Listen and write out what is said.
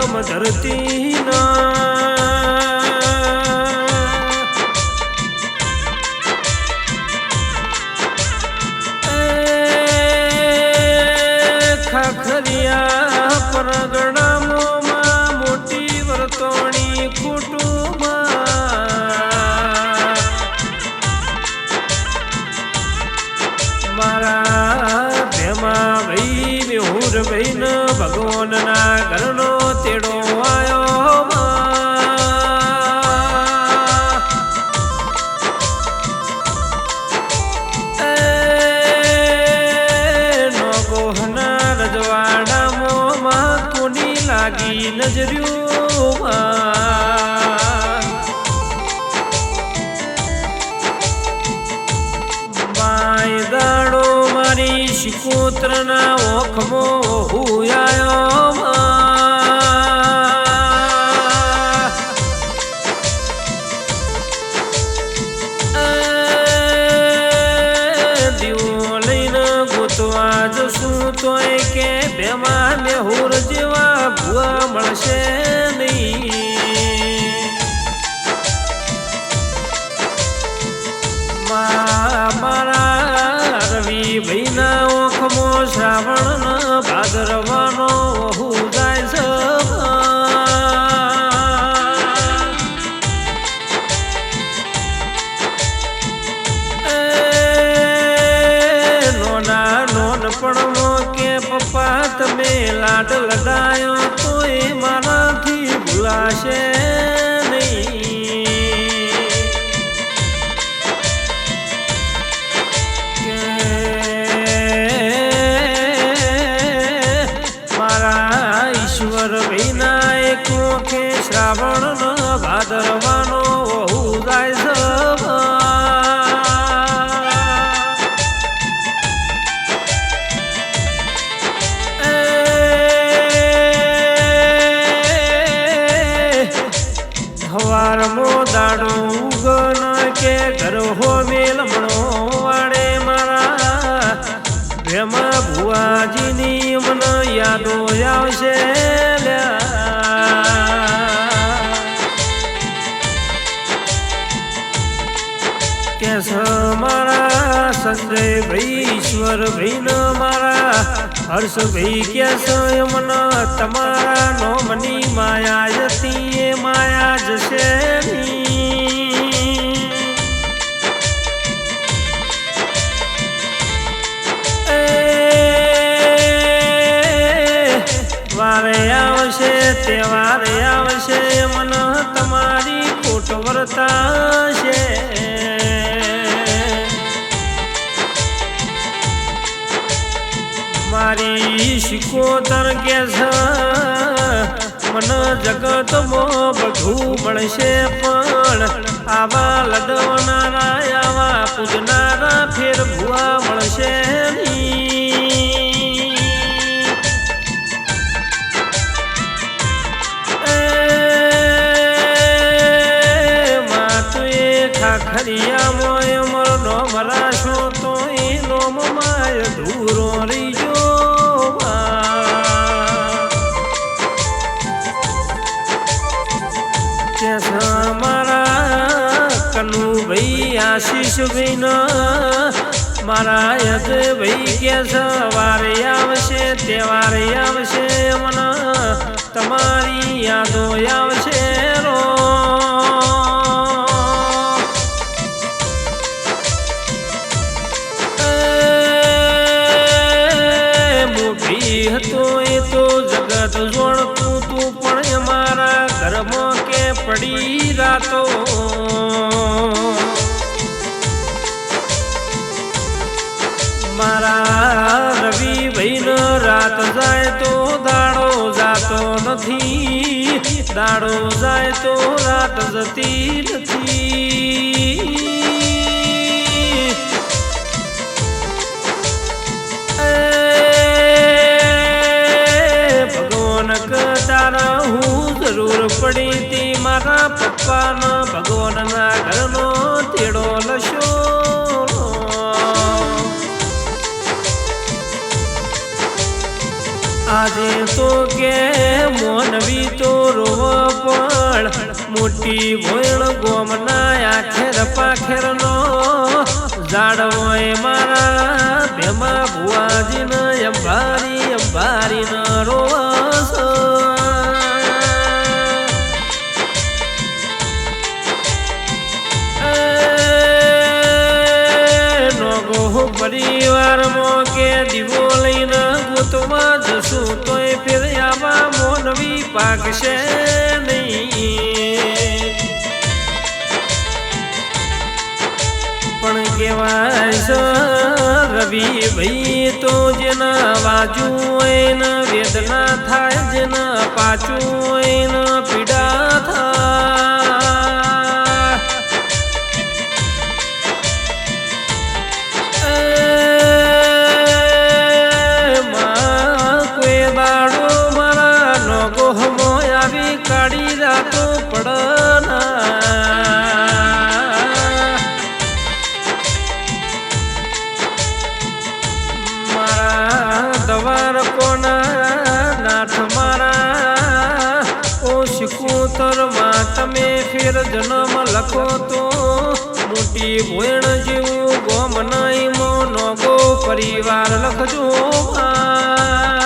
રામ ધરતીના ખાખરિયા પરગણામોમાં મોટી વર્તોણી કુટુંબમાં. મારા ભેમા ભાઈ મેહુર ભાઈ ભગવાનના ઘરનો લોહના રજવાડા મોમાં કોની લાગી નજર્યું માય દાડો મારી શિકોત્રના ઓખમો હું તોય કે બેમાં મેહુર જેવા ભૂવા મળશે નહીં. મારા લાડ લડાયો તો એ મારાથી ભૂલાશે. હવારમો દાડો ઉગન કે ઘર હો મેલમણો વાડે મારા એમાં ભુવાજીની મન યાદો આવશે. કે મારા સંજય ભાઈ, ઈશ્વર ભાઈ મારા હર્ષ ભાઈ કે મન તહેવારે આવશે, મન તમારી ખોટ વર્તાશે. મારી શિકોતર કે મન જગતમાં બધું મળશે પણ આવા લડવનારા, આવા પૂજનારા ફેર ભૂવા મળશે. તો એનો માય ધૂરો રીજો મારા કનુ ભાઈ આશીષ ભાઈ મારા યદ ભાઈ કે સવારે આવશે, તહેવારે આવશે, મને તમારી યાદો આવશે, રો. રાતો મારા રવિ ભાઈ રાત જાય તો દાડો જાતો નથી. દાડો જાય તો રાત જતી નથી. પડી તી મારા પપ્પાના ભગવાનના ઘરનો તેડો લશો. આજે તો કે મોનવી તો રોવ પણ મોટી ભોયણ ગોમના આખેર પાખેરનો જાડવો મારા ભેમા ભુવાજીન ગોતમાં તોય ફેર આવા મોનવી પાકશે નહીં. પણ કેવાય છે રવિ ભાઈ તો જેના વાજુ હોય ને, વેદના થાય જેના પાછું હોય ને, પીડા ના નાથ મારા ઓ શિકોતરમાં તમે ફેર જન્મ લખો તો મોટી ભોયણ જેવું ગોમ નહીં, મોનો ગો પરિવાર લખજો મા